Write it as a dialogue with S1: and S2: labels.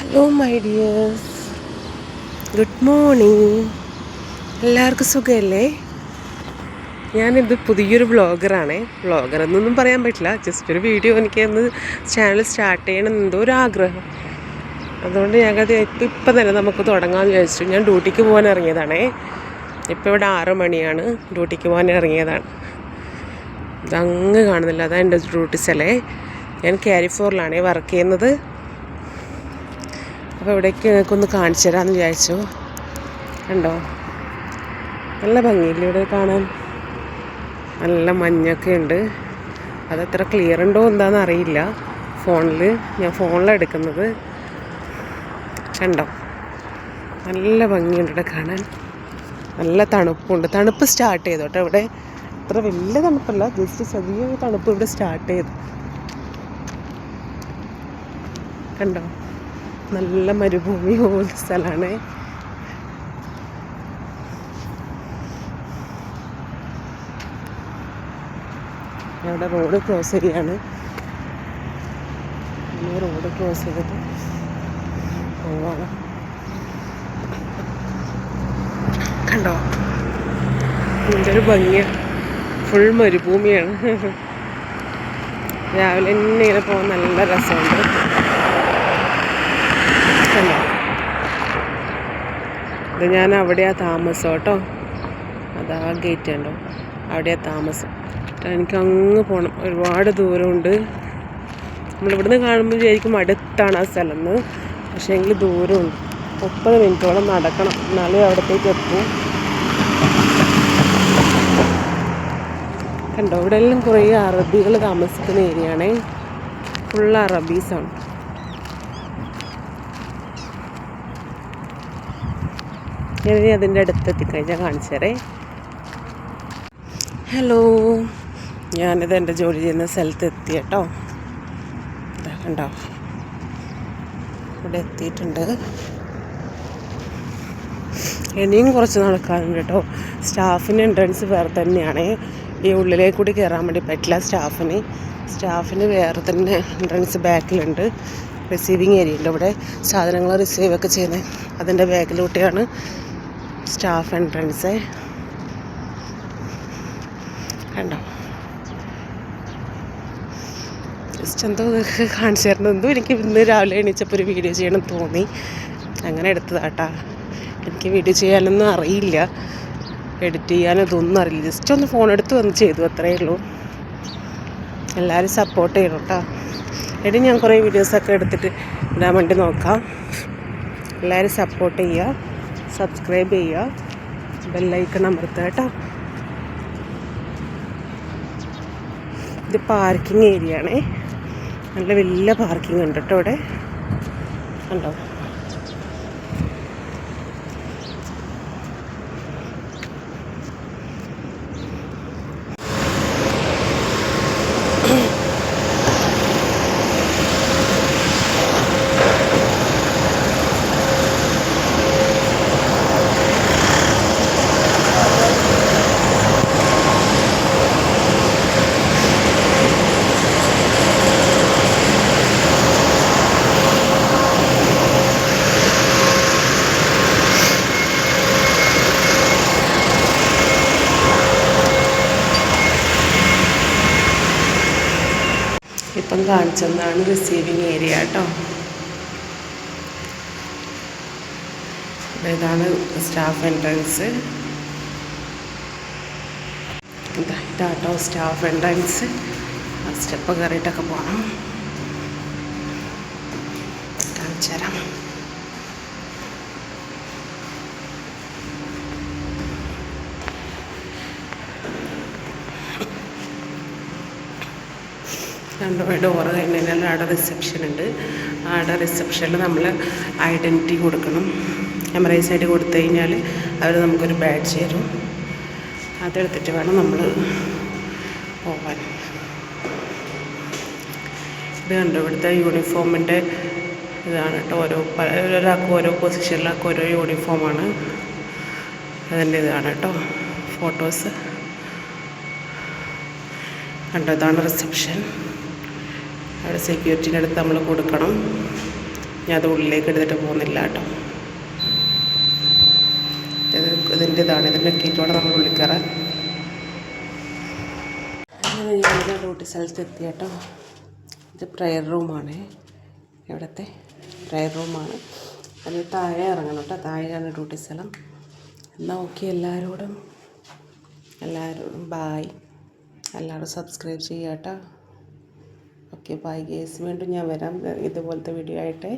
S1: Hello my dears good morning എല്ലാവർക്കും സുഖമല്ലേ? ഞാനിത് പുതിയൊരു വ്ളോഗറാണേ. വ്ളോഗർ എന്നൊന്നും പറയാൻ പറ്റില്ല. ജസ്റ്റ് ഒരു വീഡിയോ എനിക്ക് ഒന്ന് ചാനൽ സ്റ്റാർട്ട് ചെയ്യണം എന്തോ ഒരു ആഗ്രഹം അതുകൊണ്ട് ഞങ്ങൾക്ക് ഇപ്പം ഇപ്പം തന്നെ നമുക്ക് തുടങ്ങാമെന്ന് വിചാരിച്ചു. ഞാൻ ഡ്യൂട്ടിക്ക് പോകാൻ ഇറങ്ങിയതാണേ. ഇപ്പോൾ ഇവിടെ ആറ് മണിയാണ്. ഡ്യൂട്ടിക്ക് പോകാൻ ഇറങ്ങിയതാണ്. ഇതങ്ങ് കാണുന്നില്ല. അതാണ് എന്റെ ഡ്യൂട്ടി സ്ഥലേ ഞാൻ ക്യാരി ഫോറിലാണേ വർക്ക് ചെയ്യുന്നത്. അപ്പോൾ ഇവിടേക്ക് നിങ്ങൾക്കൊന്ന് കാണിച്ചു തരാമെന്ന് വിചാരിച്ചു. കണ്ടോ? നല്ല ഭംഗിയില്ലേ ഇവിടെ കാണാൻ? നല്ല മഞ്ഞൊക്കെ ഉണ്ട്. അതത്ര ക്ലിയർ ഉണ്ടോ എന്താണെന്ന് അറിയില്ല. ഫോണിൽ ഞാൻ ഫോണിലാണ് എടുക്കുന്നത്. കണ്ടോ? നല്ല ഭംഗിയുണ്ട് ഇവിടെ കാണാൻ. നല്ല തണുപ്പുണ്ട്. തണുപ്പ് സ്റ്റാർട്ട് ചെയ്തു കേട്ടോ ഇവിടെ. അത്ര വലിയ തണുപ്പല്ല ജസ്റ്റ് ചെറിയ തണുപ്പ് ഇവിടെ സ്റ്റാർട്ട് ചെയ്തു. കണ്ടോ? നല്ല മരുഭൂമി പോലത്തെ സ്ഥലമാണ്. അവിടെ റോഡ് ക്രോസ് ചെയ്യാണ്. റോഡ് ക്രോസ് ചെയ്തിട്ട് പോവാണ്. കണ്ടോ? എന്തൊരു ഭംഗിയാണ് ഫുൾ മരുഭൂമിയാണ്. രാവിലെ തന്നെ ഇങ്ങനെ പോകാൻ നല്ല രസമുണ്ട്. കണ്ടോ ഇത് ഞാൻ അവിടെയാ താമസം കേട്ടോ. അതാ ഗേറ്റ് ഉണ്ടോ അവിടെയാ താമസം. എനിക്ക് അങ്ങ് പോകണം ഒരുപാട് ദൂരമുണ്ട്. നമ്മളിവിടുന്ന് കാണുമ്പോൾ വിചാരിക്കും അടുത്താണ് ആ സ്ഥലം എന്ന് പക്ഷേ എങ്കിൽ ദൂരമുണ്ട്. മുപ്പത് മിനിറ്റോളം നടക്കണം. എന്നാലേ അവിടത്തേക്ക് എത്തും. കണ്ടോ? ഇവിടെ എല്ലാം കുറേ അറബികൾ താമസിക്കുന്ന ഏരിയ ആണേ. ഫുൾ അറബീസാണ്. ഞാൻ അതിന്റെ അടുത്ത് എത്തിക്കഴിഞ്ഞാൽ കാണിച്ചു ഹലോ ഞാനിത് എന്റെ ജോലി ചെയ്യുന്ന സ്ഥലത്ത് എത്തി കേട്ടോ. കണ്ടോ? ഇവിടെ എത്തിയിട്ടുണ്ട്. ഇനിയും കുറച്ച് നടക്കാനുണ്ട് കേട്ടോ. സ്റ്റാഫിന് എൻട്രൻസ് വേറെ തന്നെയാണ്. ഈ ഉള്ളിലേക്ക് കൂടി കയറാൻ വേണ്ടി പറ്റില്ല സ്റ്റാഫിന്. സ്റ്റാഫിന് വേറെ തന്നെ എൻട്രൻസ് ബാക്കിലുണ്ട്. റിസീവിങ് ഏരിയ ഉണ്ട് ഇവിടെ. സാധനങ്ങൾ റിസീവ് ഒക്കെ ചെയ്യുന്നത്. അതിന്റെ ബാക്കിലൂട്ടിയാണ് സ്റ്റാഫ് എൻട്രൻസ് കണ്ടോ? ജസ്റ്റ് എന്തോ കാണിച്ചു തരണം എന്തോ എനിക്ക് ഇന്ന് രാവിലെ എണീച്ചപ്പോൾ ഒരു വീഡിയോ ചെയ്യണം തോന്നി. അങ്ങനെ എടുത്തതാട്ടാ എനിക്ക് വീഡിയോ ചെയ്യാനൊന്നും അറിയില്ല. എഡിറ്റ് ചെയ്യാനോ ഇതൊന്നും അറിയില്ല. ജസ്റ്റ് ഒന്ന് ഫോൺ എടുത്ത് വന്ന് ചെയ്തു അത്രയേ ഉള്ളൂ. എല്ലാവരും സപ്പോർട്ട് ചെയ്യണം കേട്ടോ എടി ഞാൻ കുറേ വീഡിയോസൊക്കെ എടുത്തിട്ട് ഇടാൻ വേണ്ടി നോക്കാം. എല്ലാവരും സപ്പോർട്ട് ചെയ്യുക സബ്സ്ക്രൈബ് ചെയ്യുക. ബെല്ലൈക്കൺ അമർത്തുക കേട്ടോ. ഇത് പാർക്കിംഗ് ഏരിയ ആണേ. നല്ല വലിയ പാർക്കിംഗ് ഉണ്ട് കേട്ടോ ഇവിടെ. കണ്ടോ? കാണിച്ചതാണ് റിസീവിങ് ഏരിയ കേട്ടോ ഇതാണ് സ്റ്റാഫ് എൻട്രൻസ് ഇതാ ഇതാട്ടോ സ്റ്റാഫ് എൻട്രൻസ് ആ സ്റ്റെപ്പ് കയറിയിട്ടൊക്കെ പോകണം കാണിച്ചു തരാം രണ്ട് ഡോറ് കഴിഞ്ഞാൽ അവിടെ റിസപ്ഷൻ ഉണ്ട്. അവിടെ റിസപ്ഷനിൽ നമ്മൾ ഐഡന്റിറ്റി കൊടുക്കണം. എമറൈസ് ഐ ഡി കൊടുത്തു കഴിഞ്ഞാൽ അവർ നമുക്കൊരു ബാഡ്ജ് തരും. അതെടുത്തിട്ട് വേണം നമ്മൾ പോവാൻ. ഇത് കണ്ടു? ഇവിടുത്തെ യൂണിഫോമിന്റെ ഇതാണ് കേട്ടോ. ഓരോ ഒരാൾക്ക് ഓരോ പൊസിഷനിലാക്കും ഓരോ യൂണിഫോമാണ് അതിന്റെ ഇതാണ് കേട്ടോ. ഫോട്ടോസ് കണ്ടതാണ് റിസപ്ഷൻ അവിടെ സെക്യൂരിറ്റിന്റെ അടുത്ത് നമ്മൾ കൊടുക്കണം. ഞാൻ അത് ഉള്ളിലേക്ക് എടുത്തിട്ട് പോകുന്നില്ല കേട്ടോ. ഇത് ഇതിന്റെ ഇതാണ്. ഇതിന്റെ കീറ്റോടെ നമ്മൾ ഉള്ളിൽ ഡ്യൂട്ടി സ്ഥലത്ത് എത്തി കേട്ടോ. ഇത് പ്രെയർ റൂമാണ് ഇവിടുത്തെ പ്രെയർ റൂമാണ് അതിൽ താഴെ ഇറങ്ങണം കേട്ടോ. താഴെയാണ് ഡ്യൂട്ടി സ്ഥലം. എന്നാൽ ഓക്കെ എല്ലാവരോടും എല്ലാവരോടും ബായ് എല്ലാവരും സബ്സ്ക്രൈബ് ചെയ്യാം കേട്ടോ. ഓക്കെ ബൈ ഗേസ് വീണ്ടും ഞാൻ വരാം. ഇതുപോലത്തെ വീഡിയോ ആയിട്ട്.